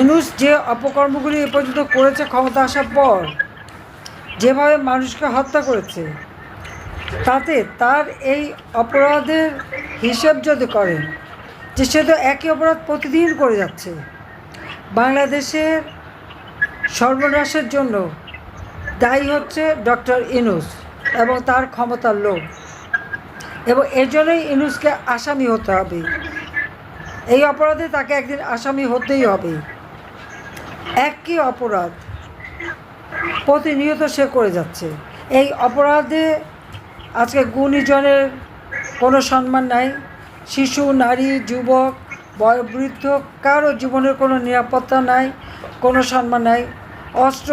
ইনুস যে অপকর্মগুলি এ পর্যন্ত করেছে ক্ষমতা আসার পর, যেভাবে মানুষকে হত্যা করেছে, তাতে তার এই অপরাধের হিসেব যদি করেন যে সে তো একই অপরাধ প্রতিদিন করে যাচ্ছে, বাংলাদেশের সর্বনাশের জন্য দায়ী হচ্ছে ডক্টর ইনুস এবং তার ক্ষমতার লোক। এবং এর জন্যই ইনুসকে আসামি হতে হবে। এই অপরাধে তাকে একদিন আসামি হতেই হবে। একই অপরাধ প্রতিনিয়ত সে করে যাচ্ছে। এই অপরাধে আজকে গুণীজনের কোনো সম্মান নাই। শিশু, নারী, যুবক, বয়োবৃদ্ধ, কারও জীবনের কোনো নিরাপত্তা নাই, কোনো সম্মান নাই। অস্ত্র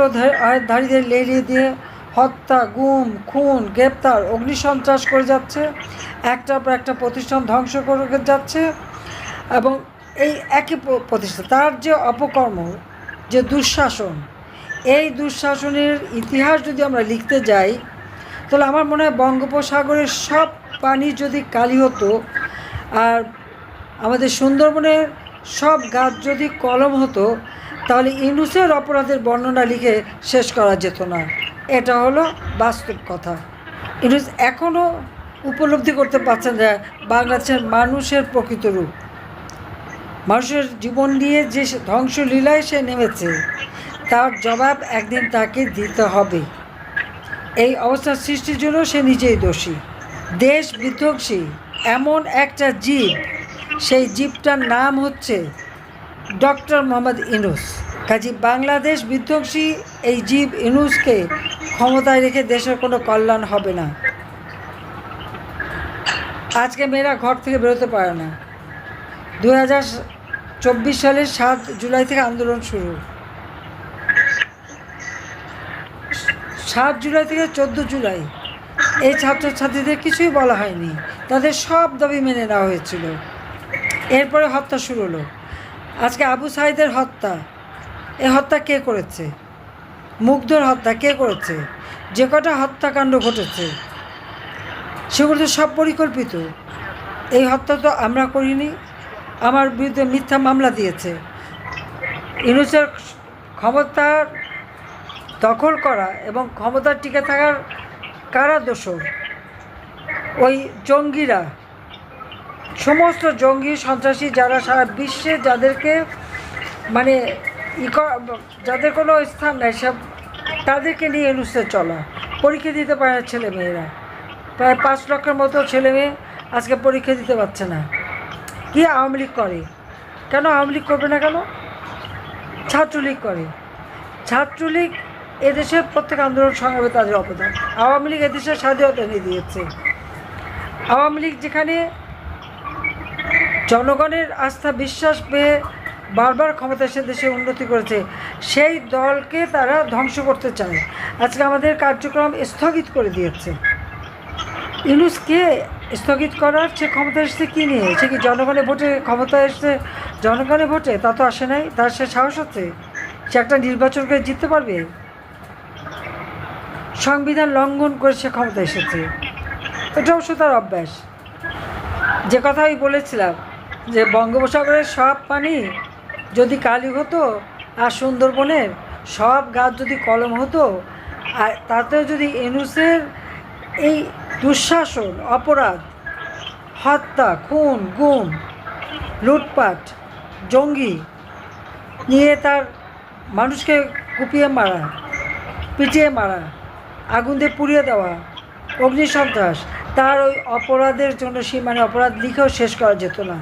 ধারীদের লেলিয়ে দিয়ে হত্যা, গুম, খুন, গ্রেপ্তার, অগ্নিসন্ত্রাস করে যাচ্ছে। একটার পর একটা প্রতিষ্ঠান ধ্বংস করে যাচ্ছে এবং এই একই প্রতিষ্ঠান, তার যে অপকর্ম যে দুঃশাসন, এই দুঃশাসনের ইতিহাস যদি আমরা লিখতে যাই, তাহলে আমার মনে হয় বঙ্গোপসাগরের সব পানি যদি কালি হতো, আর আমাদের সুন্দরবনের সব গাছ যদি কলম হতো, তাহলে ইনুসের অপরাধের বর্ণনা লিখে শেষ করা যেত না। এটা হলো বাস্তব কথা। ইনুস এখনও উপলব্ধি করতে পারছেন যে বাংলাদেশের মানুষের প্রকৃত রূপ। মানুষের জীবন নিয়ে যে ধ্বংসলীলায় সে নেমেছে, তার জবাব একদিন তাকে দিতে হবে। এই অবস্থার সৃষ্টির জন্য সে নিজেই দোষী। দেশ বিধ্বংসী, এমন একটা জীব। সেই জীবটার নাম হচ্ছে ডক্টর মোহাম্মদ ইনুস কাজী বাংলাদেশ বিধ্বংসী, এই জীব ইনুসকে ক্ষমতায় রেখে দেশের কোনো কল্যাণ হবে না। আজকে মেয়েরা ঘর থেকে বেরোতে পারে না। দু হাজার চব্বিশ সালের সাত জুলাই থেকে আন্দোলন শুরু। সাত জুলাই থেকে চোদ্দ জুলাই। এই ছাত্রছাত্রীদের কিছুই বলা হয়নি। তাদের সব দাবি মেনে নেওয়া হয়েছিল। এরপরে হত্যা শুরু হলো। আজকে আবু সাইদের হত্যা। এ হত্যা কে করেছে? মুগ্ধর হত্যা কে করেছে? যে কটা হত্যাকাণ্ড ঘটেছে? সেগুলো তো সব পরিকল্পিত। এই হত্যা তো আমরা করিনি। আমার বিরুদ্ধে মিথ্যা মামলা দিয়েছে। ইউনুসের ক্ষমতার দখল করা এবং ক্ষমতার টিকে থাকার কারা দোষর? ওই জঙ্গিরা। সমস্ত জঙ্গি সন্ত্রাসী যারা সারা বিশ্বে যাদেরকে মানে যাদের কোনো স্থান নেই সব তাদেরকে নিয়ে ইউনুসে চলা। পরীক্ষা দিতে পারে ছেলে মেয়েরা প্রায় পাঁচ লক্ষের মতো ছেলে মেয়ে আজকে পরীক্ষা দিতে পারছে না। কি আওয়ামী লীগ করে? কেন আওয়ামী লীগ করবে না কেন? ছাত্রলীগ করে। ছাত্রলীগ এদেশের প্রত্যেক আন্দোলন সংগ্রামে তাদের অবদান। আওয়ামী লীগ এদেশের স্বাধীনতা এনে দিয়েছে। আওয়ামী লীগ যেখানে জনগণের আস্থা, বিশ্বাস পেয়ে বারবার ক্ষমতা এসে দেশে উন্নতি করেছে, সেই দলকে তারা ধ্বংস করতে চায়। আজকে আমাদের কার্যক্রম স্থগিত করে দিয়েছে। ইউনুসকে স্থগিত করার সে ক্ষমতা এসছে কী নিয়ে? সে কি জনগণের ভোটে ক্ষমতা এসছে? জনগণের ভোটে? তা তো আসে নাই। তার সে সাহস হচ্ছে? সে একটা নির্বাচন করে জিততে পারবে? সংবিধান লঙ্ঘন করে সে ক্ষমতা এসেছে। এটা অবশ্য তার অভ্যাস। যে কথা আমি বলেছিলাম, যে বঙ্গোপসাগরের সব পানি যদি কালি হতো আর সুন্দরবনের সব গাছ যদি কলম হতো, আর তাতে যদি এনুসের এই দুঃশাসন, অপরাধ, হত্যা, খুন, গুম, লুটপাট, জঙ্গি নিয়ে তার মানুষকে কুপিয়ে মারা, পিটিয়ে মারা আগুন দিয়ে পুড়িয়ে দেওয়া অগ্নিসন্ত্রাস তার ওই অপরাধের জন্য সে মানে অপরাধ লিখেও শেষ করা যেত না।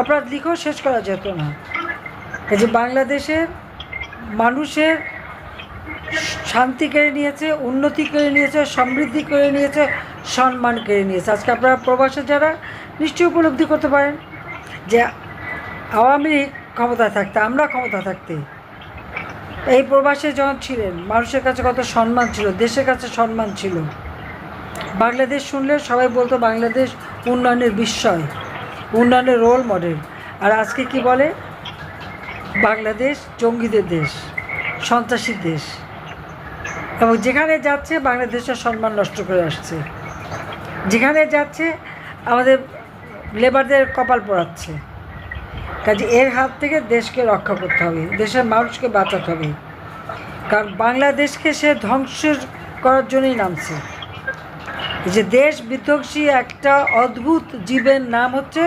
অপরাধ লিখেও শেষ করা যেত না। এই যে বাংলাদেশের মানুষের শান্তি কেড়ে নিয়েছে, উন্নতি কেড়ে নিয়েছে, সমৃদ্ধি কেড়ে নিয়েছে, সম্মান কেড়ে নিয়েছে। আজকে আপনারা প্রবাসে যারা, নিশ্চয়ই উপলব্ধি করতে পারেন যে আওয়ামী ক্ষমতায় থাকতে, আমরা ক্ষমতা থাকতে, এই প্রবাসে যখন ছিলেন, মানুষের কাছে কত সম্মান ছিল, দেশের কাছে সম্মান ছিল। বাংলাদেশ শুনলে সবাই বলতো বাংলাদেশ উন্নয়নের বিস্ময়, উন্নয়নের রোল মডেল আর আজকে কি বলে? বাংলাদেশ জঙ্গিদের দেশ, সন্ত্রাসীর দেশ। এবং যেখানে যাচ্ছে বাংলাদেশের সম্মান নষ্ট করে আসছে। যেখানে যাচ্ছে আমাদের লেবারদের কপাল পড়াচ্ছে। কাজে এর হাত থেকে দেশকে রক্ষা করতে হবে, দেশের মানুষকে বাঁচাতে হবে। কারণ বাংলাদেশকে সে ধ্বংস করার জন্যই নামছে। যে দেশ বিধ্বংসী একটা অদ্ভুত জীবের নাম হচ্ছে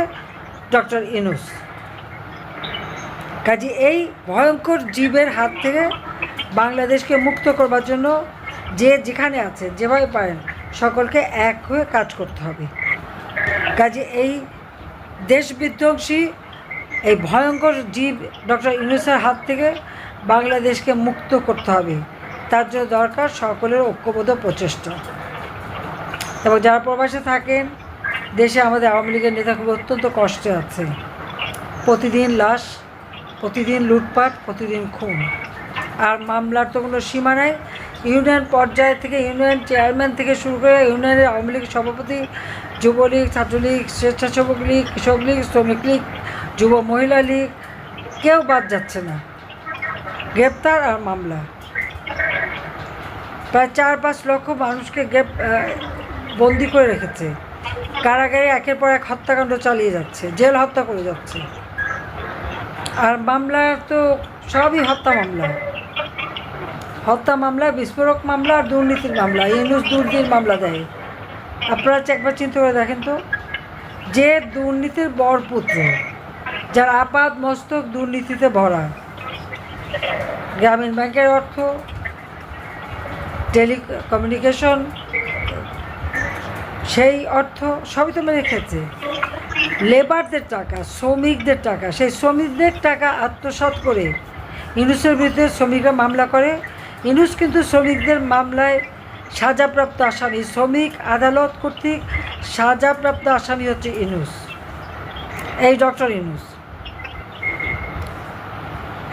ডক্টর ইনুস কাজে এই ভয়ঙ্কর জীবের হাত থেকে বাংলাদেশকে মুক্ত করবার জন্য যে যেখানে আছে, যেভাবে পারেন, সকলকে এক হয়ে কাজ করতে হবে। কাজে এই দেশ বিধ্বংসী, এই ভয়ঙ্কর জীব ডক্টর ইউনুসের হাত থেকে বাংলাদেশকে মুক্ত করতে হবে। তার জন্য দরকার সকলের ঐক্যবদ্ধ প্রচেষ্টা। এবং যারা প্রবাসে থাকেন, দেশে আমাদের আওয়ামী লীগের নেতা খুব অত্যন্ত কষ্টে আছে। প্রতিদিন লাশ, প্রতিদিন লুটপাট, প্রতিদিন খুন। আর মামলার তো কোনো সীমা নাই। ইউনিয়ন পর্যায় থেকে ইউনিয়ন চেয়ারম্যান থেকে শুরু করে ইউনিয়নের আওয়ামী লীগ সভাপতি, যুবলীগ, ছাত্রলীগ, স্বেচ্ছাসেবক লীগ, কৃষক লীগ, শ্রমিক লীগ, যুব মহিলা লীগ, কেউ বাদ যাচ্ছে না। গ্রেপ্তার আর মামলা। প্রায় চার পাঁচ লক্ষ মানুষকে গ্রেপ বন্দি করে রেখেছে। কারাগারে একের পর এক হত্যাকাণ্ড চালিয়ে যাচ্ছে, জেল হত্যা করে যাচ্ছে। আর মামলা তো সবই হত্যা মামলা। হত্যা মামলা, বিস্ফোরক মামলা আর দুর্নীতির মামলা, ইউনুস দুর্নীতির মামলা দেয়। আপনারা একবার চিন্তা করে দেখেন তো, যে দুর্নীতির বর পুত্র, যার আপাত মস্তক দুর্নীতিতে ভরা, গ্রামীণ ব্যাংকের অর্থ, টেলিকমিউনিকেশন, সেই অর্থ সবই তো মেরে খেয়েছে লেবারদের টাকা, শ্রমিকদের টাকা, সেই শ্রমিকদের টাকা আত্মসাৎ করে ইনুসের বিরুদ্ধে শ্রমিকরা মামলা করে ইনুস কিন্তু শ্রমিকদের মামলায় সাজাপ্রাপ্ত আসামি শ্রমিক আদালত কর্তৃক সাজাপ্রাপ্ত আসামি হচ্ছে ইনুস। এই ডক্টর ইনুস।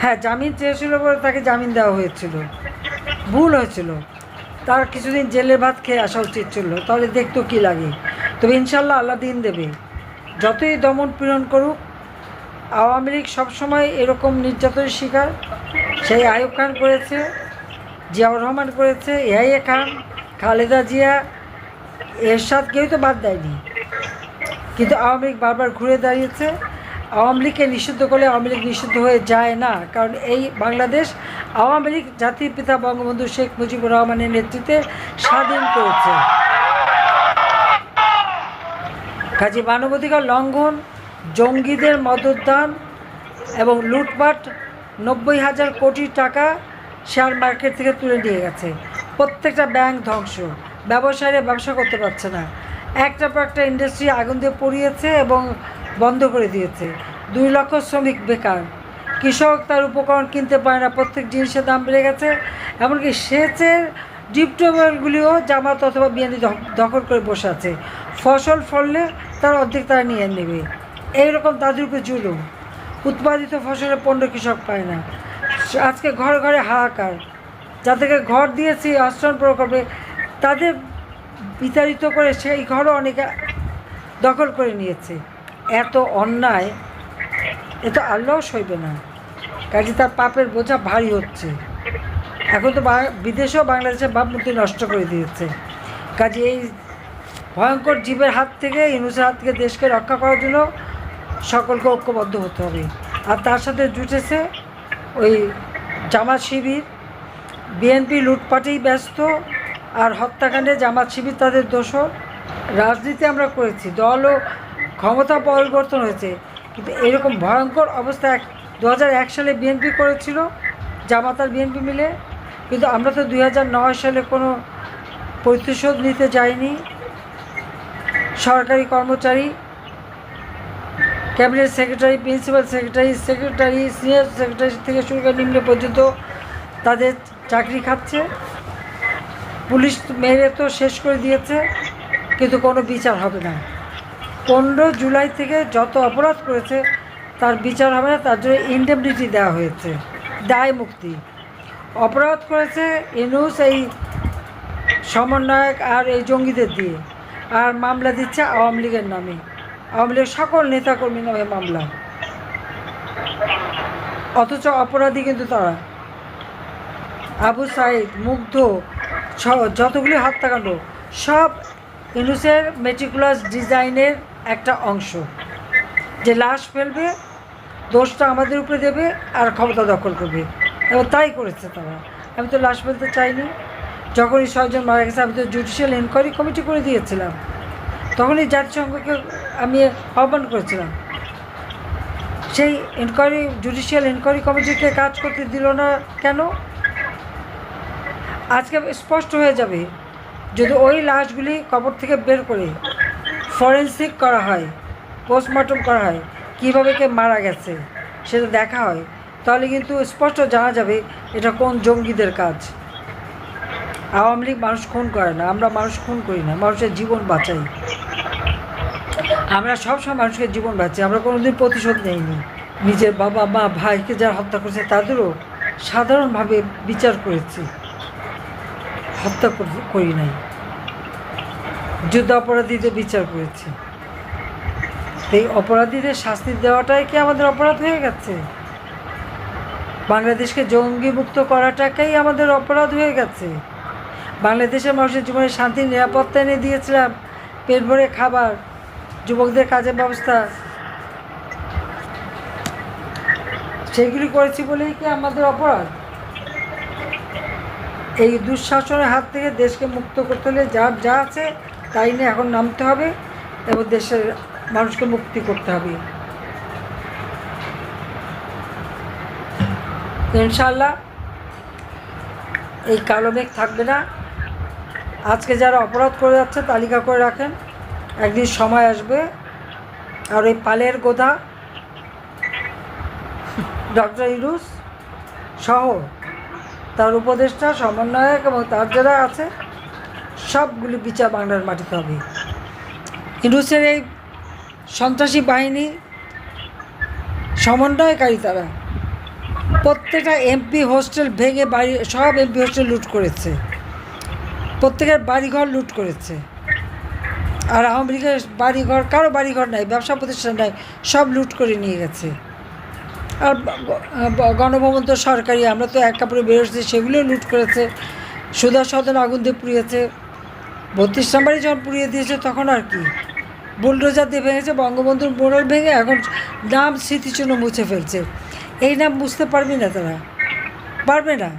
হ্যাঁ জামিন চেয়েছিল বলে তাকে জামিন দেওয়া হয়েছিল। ভুল হয়েছিল। তার কিছুদিন জেলে ভাত খেয়ে আসা উচিত ছিল। তাহলে দেখতো কী লাগে। তবে ইনশাল্লাহ আল্লাহ দিন দেবে। যতই দমন পীড়ন করুক, আওয়ামী লীগ সবসময় এরকম নির্যাতনের শিকার। সেই আয়ুব খান করেছে। জিয়াউর রহমান করেছে এআইএ খান, খালেদা জিয়া, এরশাদ কেউ তো বাদ দেয়নি। কিন্তু আওয়ামী লীগ বারবার ঘুরে দাঁড়িয়েছে। আওয়ামী লীগকে নিষিদ্ধ করলে আওয়ামী লীগ নিষিদ্ধ হয়ে যায় না, কারণ এই বাংলাদেশ আওয়ামী লীগ জাতির পিতা বঙ্গবন্ধু শেখ মুজিবুর রহমানের নেতৃত্বে স্বাধীন করেছে। কাজী মানবাধিকার লঙ্ঘন, জঙ্গিদের মদতদান এবং লুটপাট, নব্বই হাজার কোটি টাকা শেয়ার মার্কেট থেকে তুলে নিয়ে গেছে। প্রত্যেকটা ব্যাংক ধ্বংস। ব্যবসায়ীরা ব্যবসা করতে পারছে না। একটা পর একটা ইন্ডাস্ট্রি আগুন দিয়ে পড়িয়েছে এবং বন্ধ করে দিয়েছে। দুই লক্ষ শ্রমিক বেকার। কৃষক তার উপকরণ কিনতে পারে না। প্রত্যেক জিনিসের দাম বেড়ে গেছে। এমনকি সেচের ডিপটোবেলগুলিও জামাত অথবা বিএনপি দখল করে বসে আছে। ফসল ফললে তার অর্ধেক তারা নিয়ে নেবে। এইরকম তাদের উপরে জুলুম। উৎপাদিত ফসলের পণ্য কৃষক পায় না। আজকে ঘরে ঘরে হাহাকার। যাদেরকে ঘর দিয়েছি, আশ্রম প্রকল্পে, তাদের বিতাড়িত করে সেই ঘরও অনেকে দখল করে নিয়েছে। এত অন্যায় এ তো আল্লাহ সইবে না। কাজে তার পাপের বোঝা ভারী হচ্ছে। এখন তো বিদেশেও বাংলাদেশের ভাবমূর্তি নষ্ট করে দিয়েছে। কাজে এই ভয়ঙ্কর জীবের হাত থেকে, ইনুসের হাত থেকে দেশকে রক্ষা করার জন্য সকলকে ঐক্যবদ্ধ হতে হবে। আর তার সাথে জুটেছে ওই জামাত শিবির, বিএনপি লুটপাটেই ব্যস্ত আর হত্যাকাণ্ডে জামাত শিবির তাদের দোষর। রাজনীতি আমরা করেছি, দল ও ক্ষমতা পরিবর্তন হয়েছে। কিন্তু এরকম ভয়ঙ্কর অবস্থা এক দু সালে বিএনপি করেছিল, জামাত আর বিএনপি মিলে। কিন্তু আমরা তো দু হাজার নয় সালে কোনো প্রতিশোধ নিতে যাইনি। সরকারি কর্মচারী cabinet secretary, principal secretary secretary, senior secretary থেকে শুরু করে নিম্ন পর্যন্ত তাদের চাকরি খাচ্ছে। পুলিশ মেরে তো শেষ করে দিয়েছে, কিন্তু কোনো বিচার হবে না। পনেরো জুলাই থেকে যত অপরাধ করেছে, তার বিচার হবে না, তার জন্য ইন্ডেমনিটি দেওয়া হয়েছে। দায় মুক্তি। অপরাধ করেছে ইনুস, এই সমন্বয়ক আর এই জঙ্গিদের দিয়ে, আর মামলা দিচ্ছে আওয়ামী লীগের নামে। আওয়ামী লীগের সকল নেতাকর্মী নামে মামলা। অথচ অপরাধী কিন্তু তারা। আবু সাইদ, মুগ্ধ যতগুলি হত্যাকাণ্ড, সব ইনুসের মেটিকুলাস ডিজাইনের একটা অংশ। যে লাশ ফেলবে, দোষটা আমাদের উপরে দেবে আর ক্ষমতা দখল করবে। এবং তাই করেছে তারা। আমি তো লাশ ফেলতে চাইনি। যখন এই ছয়জন মারা গেছে, আমি তো জুডিশিয়াল এনকোয়ারি কমিটি করে দিয়েছিলাম। তখনই জাতিসংঘকে আমি আহ্বান করেছিলাম। সেই এনকোয়ারি জুডিশিয়াল এনকোয়ারি কমিটিকে কাজ করতে দিল না কেন? আজকে স্পষ্ট হয়ে যাবে যদি ওই লাশগুলি কবর থেকে বের করে ফরেন্সিক করা হয় পোস্টমর্টম করা হয়, কীভাবে কে মারা গেছে সেটা দেখা হয়, তাহলে কিন্তু স্পষ্ট জানা যাবে এটা কোন জঙ্গিদের কাজ। আওয়ামী লীগ মানুষ খুন করে না, আমরা মানুষ খুন করি না, মানুষের জীবন বাঁচাই। আমরা সবসময় মানুষকে জীবন বাঁচাই, আমরা কোনোদিন প্রতিশোধ নেইনি। নিজের বাবা, মা, ভাইকে যারা হত্যা করেছে, তাদেরও সাধারণভাবে বিচার করেছি। হত্যা কর- নাই। যুদ্ধ অপরাধীদের বিচার করেছি। এই অপরাধীদের শাস্তি দেওয়াটাই কি আমাদের অপরাধ হয়ে গেছে? বাংলাদেশকে জঙ্গি মুক্ত করাটাকেই আমাদের অপরাধ হয়ে গেছে। বাংলাদেশের মানুষের জীবনে শান্তি, নিরাপত্তা এনে দিয়েছিলাম। পেট ভরে খাবার যুবকদের কাজের ব্যবস্থা। সেগুলি করেছি বলেই কি আমাদের অপরাধ? এই দুঃশাসনের হাত থেকে দেশকে মুক্ত করতে হলে যার যা আছে তাই নিয়ে এখন নামতে হবে এবং দেশের মানুষকে মুক্তি করতে হবে। ইনশাল্লাহ এই কালো মেঘ থাকবে না। আজকে যারা অপরাধ করে যাচ্ছে তালিকা করে রাখেন। একদিন সময় আসবে আর ওই পালের গোদা, ডক্টর ইরুস সহ তার উপদেষ্টা, সমন্বয়ক এবং তার যারা আছে, সবগুলি বিচার বাংলার মাটিতে হবে। ইরুসের এই সন্ত্রাসী বাহিনী সমন্বয়কারী তারা। প্রত্যেকটা এমপি হোস্টেল ভেঙে বাড়ি সব এমপি হোস্টেল লুট করেছে। প্রত্যেকের বাড়িঘর লুট করেছে। আর আওয়ামী লীগের বাড়িঘর, কারও বাড়িঘর নাই, ব্যবসা প্রতিষ্ঠান নাই, সব লুট করে নিয়ে গেছে। আর গণভবন তো সরকারি, আমরা তো এক কাপড়ে বেরোচ্ছি সেগুলোও লুট করেছে সুদা সদন আগুন দিয়ে পুড়িয়েছে, বত্রিশ নাম্বারে যখন পুড়িয়ে দিয়েছে, তখন আর কি? বুলডোজার দিয়ে ভেঙেছে, বঙ্গবন্ধুর মোড়ল ভেঙে এখন নাম স্মৃতিচিহ্ন মুছে ফেলছে। এই নাম বুঝতে পারবি না তারা? পারবে না?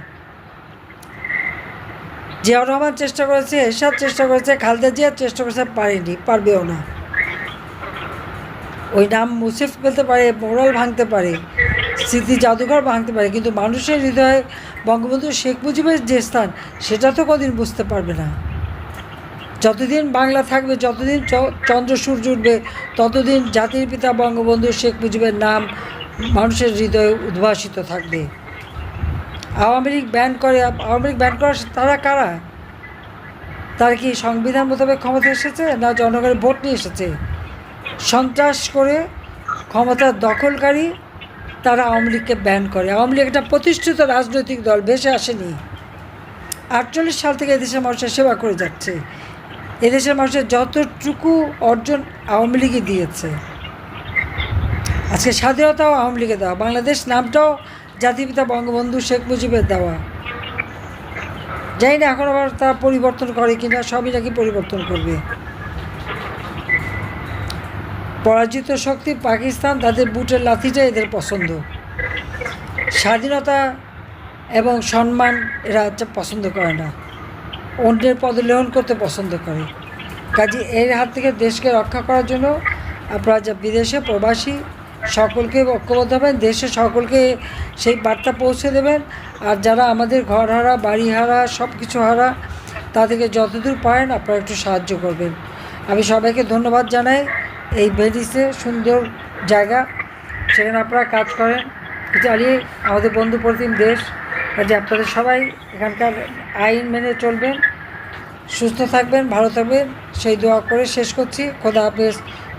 জিয়াউর রহমান চেষ্টা করেছে, এরশাদ চেষ্টা করেছে, খালেদা জিয়ার চেষ্টা করেছে, পারেনি, পারবেও না। ওই নাম মুছে ফেলতে পারে মোরাল ভাঙতে পারে, স্মৃতি জাদুঘর ভাঙতে পারে, কিন্তু মানুষের হৃদয়ে বঙ্গবন্ধু শেখ মুজিবের যে স্থান, সেটা তো কদিন বুঝতে পারবে না। যতদিন বাংলা থাকবে, যতদিন চন্দ্র সূর্য উঠবে, ততদিন জাতির পিতা বঙ্গবন্ধু শেখ মুজিবের নাম মানুষের হৃদয়ে উদ্ভাসিত থাকবে। আওয়ামী লীগ ব্যান করে, আওয়ামী লীগ ব্যান করা তারা কারা? তারা কি সংবিধান মোতাবেক ক্ষমতা এসেছে না জনগণের ভোট নিয়ে এসেছে? সন্ত্রাস করে ক্ষমতার দখলকারী তারা আওয়ামী লীগকে ব্যান করে। আওয়ামী লীগ একটা প্রতিষ্ঠিত রাজনৈতিক দল, ভেসে আসেনি। আটচল্লিশ সাল থেকে এদেশের মানুষের সেবা করে যাচ্ছে। এদেশের মানুষের যতটুকু অর্জন আওয়ামী লীগই দিয়েছে। আজকে স্বাধীনতাও আওয়ামী লীগে দেওয়া। বাংলাদেশ নামটাও জাতিপিতা বঙ্গবন্ধু শেখ মুজিবের দেওয়া। জানি না এখন আবার তারা পরিবর্তন করে কিনা, সবই নাকি পরিবর্তন করবে। পরাজিত শক্তি পাকিস্তান তাদের বুটের লাথিটা এদের পছন্দ। স্বাধীনতা এবং সম্মান এরা পছন্দ করে না। অন্যের পদলেহন করতে পছন্দ করে। কাজে এর হাত থেকে দেশকে রক্ষা করার জন্য আপনারা যা বিদেশে প্রবাসী সকলকে ঐক্যবদ্ধ হবেন দেশে সকলকে সেই বার্তা পৌঁছে দেবেন। আর যারা আমাদের ঘর হারা বাড়ি হারা সব কিছু হারা তাদেরকে যতদূর পারেন আপনারা একটু সাহায্য করবেন। আমি সবাইকে ধন্যবাদ জানাই। এই ভেনিসে সুন্দর জায়গা, সেখানে আপনারা কাজ করেন। ইতালি আমাদের বন্ধু প্রতিম দেশ। কাজে আপনাদের সবাই এখানকার আইন মেনে চলবেন, সুস্থ থাকবেন, ভালো থাকবেন, সেই দোয়া করে শেষ করছি। খোদা হাফেজ।